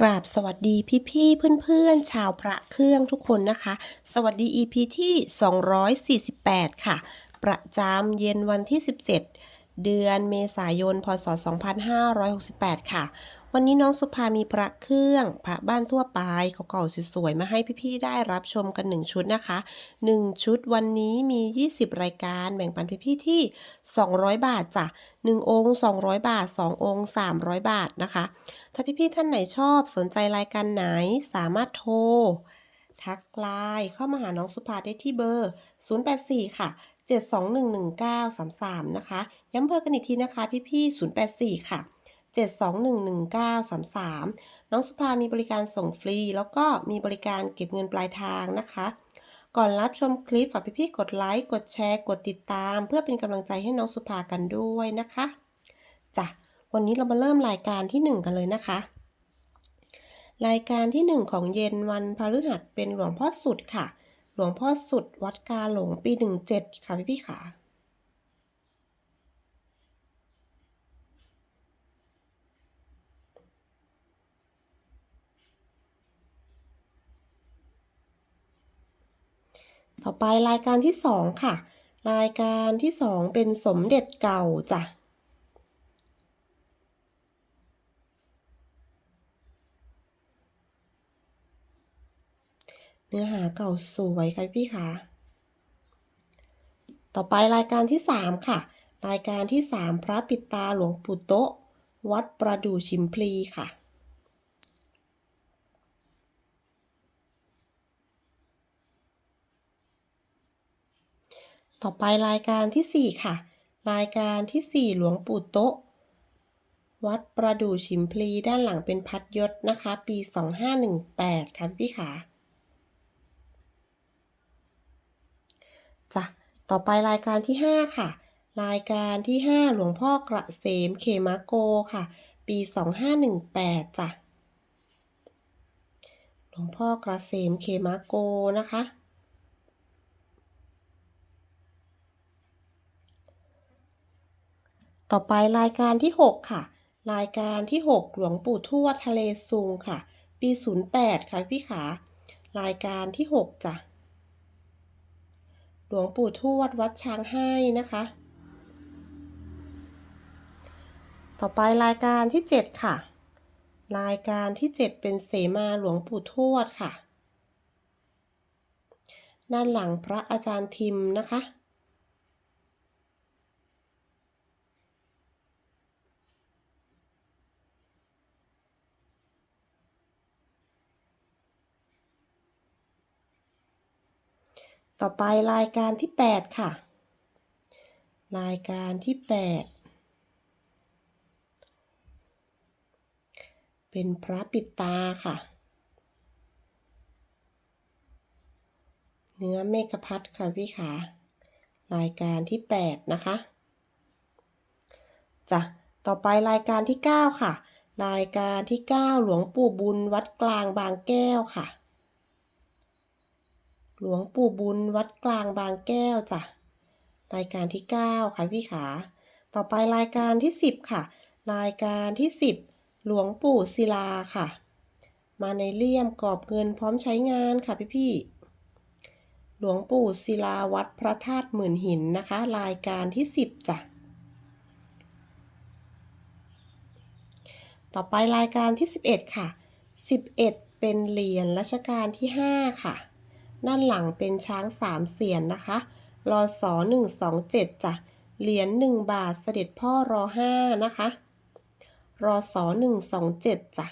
กราบสวัสดีพี่พี่เพื่อนๆ ชาวพระเครื่องทุกคนนะคะ สวัสดี EP ที่ 248 ค่ะ ประจำเย็นวันที่ 17 เดือนเมษายน พศ 2568 ค่ะ วันนี้น้องสุภามีพระเครื่องพระบ้านทั่วไปเก่าๆสวยๆมาให้พี่ๆได้รับชมกัน 1 ชุดนะคะ 1 ชุดวันนี้มี 20 รายการแบ่งปันพี่ๆที่ 200 บาทจ้ะ1องค์ 200 บาท 2 องค์ 300 บาทนะคะ ถ้าพี่ๆท่านไหนชอบสนใจรายการไหนสามารถโทรทักไลน์เข้ามาหาน้องสุภาได้ที่เบอร์ 084 ค่ะ 7211933 นะคะ ย้ำเบอร์กันอีกทีนะคะ พี่ๆ084 ค่ะ 7211933 น้องสุภามีบริการส่งฟรี แล้วก็มีบริการเก็บเงินปลายทางนะคะ ก่อนรับชมคลิปฝากพี่ๆกดไลค์ กดแชร์ กดติดตาม เพื่อเป็นกำลังใจให้น้องสุภากันด้วยนะคะจ้ะวันนี้เรามาเริ่มรายการที่ 1 กันเลยนะคะ รายการที่ 1 ของเย็นวันพฤหัสเป็นหลวงพ่อสุดค่ะ หลวงพ่อสุดวัดกาหลงปี 17 ค่ะพี่พี่ๆค่ ต่อไปรายการที่2ค่ะ รายการที่2เป็นสมเด็จเก่าจ้ะเนื้อหาเก่าสวยค่ะพี่คะต่อไปรายการที่ 3 ค่ะ รายการที่ 3 พระปิดตาหลวงปู่โตะวัดประดู่ชิมพลีค่ะ ต่อไปรายการที่ 4 ค่ะ รายการที่ 4 หลวงปู่โต๊ะ วัดประดู่ชิมพลีด้านหลังเป็นพัดยศนะคะ ปี 2518 ค่ะพี่ค่ะจ้ะต่อไปรายการที่ 5 ค่ะ รายการที่ 5 หลวงพ่อกระเสมเขมาโกค่ะ ปี 2518 จ้ะ หลวงพ่อกระเสมเขมาโกนะคะ ต่อไปรายการที่ 6 ค่ะ รายการที่ 6 หลวงปู่ทวดทะเลซุงค่ะ ปี 08 ค่ะพี่ขารายการที่ 6จ้ะหลวงปู่ทวดวัดช้างให้นะคะ ต่อไปรายการที่ 7 ค่ะ รายการที่ 7 เป็นเสมาหลวงปู่ทวดค่ะ ด้านหลังพระอาจารย์ทิมนะคะ ต่อไปรายการที่ 8 ค่ะ รายการที่ 8 เป็นพระปิดตาค่ะ เนื้อเมฆพัดค่ะพี่ขารายการที่ 8 นะคะจ้ะต่อไปรายการที่ 9 ค่ะ รายการที่ 9 หลวงปู่บุญวัดกลางบางแก้วค่ะ หลวงปู่บุญวัดกลางบางแก้วจ้ะรายการที่ 9 ค่ะพี่ขา ต่อไปรายการที่ 10 ค่ะ รายการที่ 10 หลวงปู่ศิลาค่ะ มาในเลี่ยมกรอบเงินพร้อมใช้งานค่ะพี่พี่หลวงปู่ศิลาวัดพระธาตุหมื่นหินนะคะ รายการที่ 10จ้ะต่อไปรายการที่ 11 ค่ะ 11 เป็นเหรียญรัชกาลที่ 5 ค่ะ ด้านหลังเป็นช้างสามเสียนนะคะรอสอ127จ้ะ เหรียญ1บาทเสด็จพ่อรอ5นะคะรอสอ127จ้ะ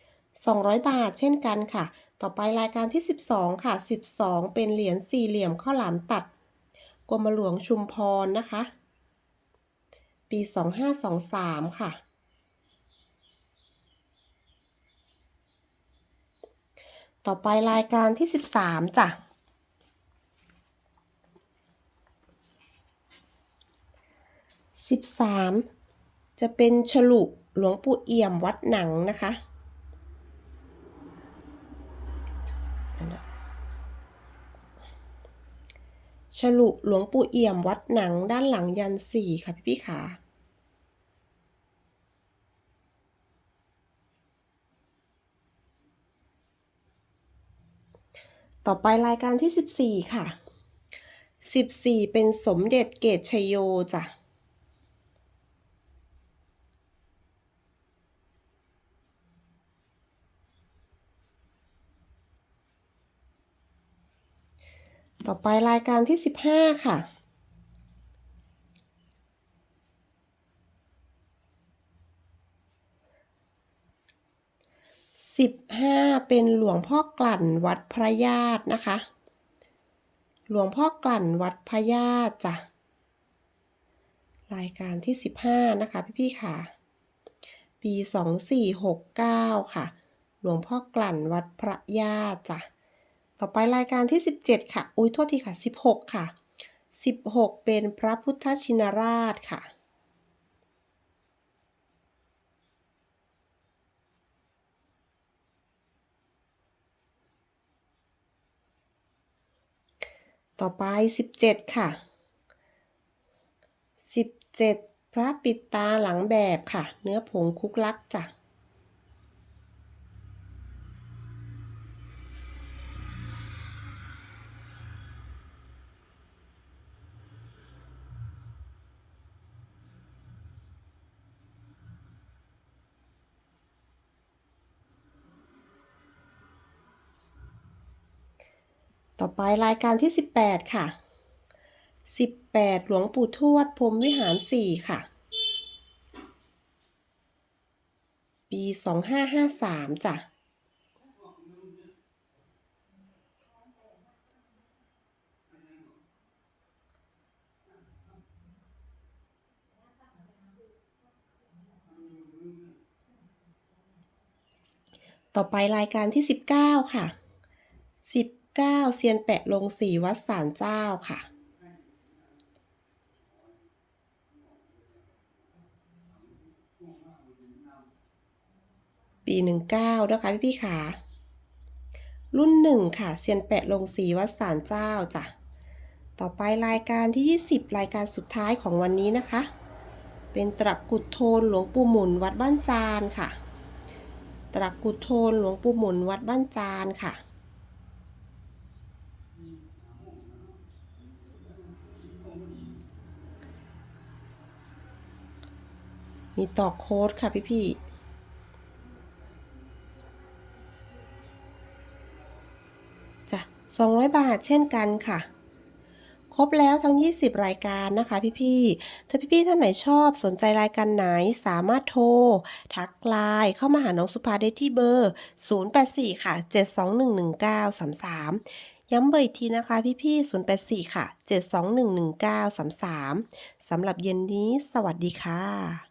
200บาทเช่นกันค่ะ ต่อไปรายการที่12ค่ะ12เป็นเหรียญสี่เหลี่ยมข้าวหลามตัดกรมหลวงชุมพรนะคะ ปี2523ค่ะ ต่อไปรายการที่ 13จ้ะ 13 จะเป็นฉลุหลวงปู่เอี่ยมวัดหนังนะคะ ฉลุหลวงปู่เอี่ยมวัดหนังด้านหลังยันสี่ค่ะพี่พี่ขา ต่อไปรายการที่ 14 ค่ะ 14 เป็นสมเด็จเกตชโยจ้ะต่อไปรายการที่ 15 ค่ะ 15 เป็นหลวงพ่อกลั่นวัดพระญาตินะคะ หลวงพ่อกลั่นวัดพระญาติจ้ะ รายการที่ 15 นะคะพี่ๆค่ะ ปี 2469 ค่ะ หลวงพ่อกลั่นวัดพระญาติจ้ะ ต่อไปรายการที่ 17 ค่ะ อุ้ยโทษทีค่ะ 16 ค่ะ 16 เป็นพระพุทธชินราชค่ะ ต่อไป17ค่ะ17พระปิดตาหลังแบบค่ะ เนื้อผงคุกลักจ้ะ ต่อไปรายการที่ 18 ค่ะ 18 หลวงปู่ทวดพรมวิหาร 4 ค่ะ ปี 2553 จ้ะต่อไปรายการที่ 19 ค่ะ 9 เซียนแปะลงสีวัดสารเจ้าค่ะ ปี19นะคะพี่พี่ๆค่ะรุ่น1ค่ะ เซียนแปะลงสีวัดสารเจ้าจ้ะ ต่อไปรายการที่ 20 รายการสุดท้ายของวันนี้นะคะ เป็นตระกุดโทนหลวงปู่หมุนวัดบ้านจานค่ะตระกุดโทนหลวงปู่หมุนวัดบ้านจานค่ะ มีต่อโค้ดค่ะพี่พี่จ้ะ200 บาทเช่นกันค่ะ ครบแล้วทั้ง 20 รายการนะคะพี่ๆถ้าพี่ๆท่านไหนชอบสนใจรายการไหนสามารถโทร ทักไลน์เข้ามาหาน้องสุภาได้ที่เบอร์ 084 ค่ะ 7211933ย้ำเบอร์อีกทีนะคะพี่ๆ084 ค่ะ 7211933 สำหรับเย็นนี้ สวัสดีค่ะ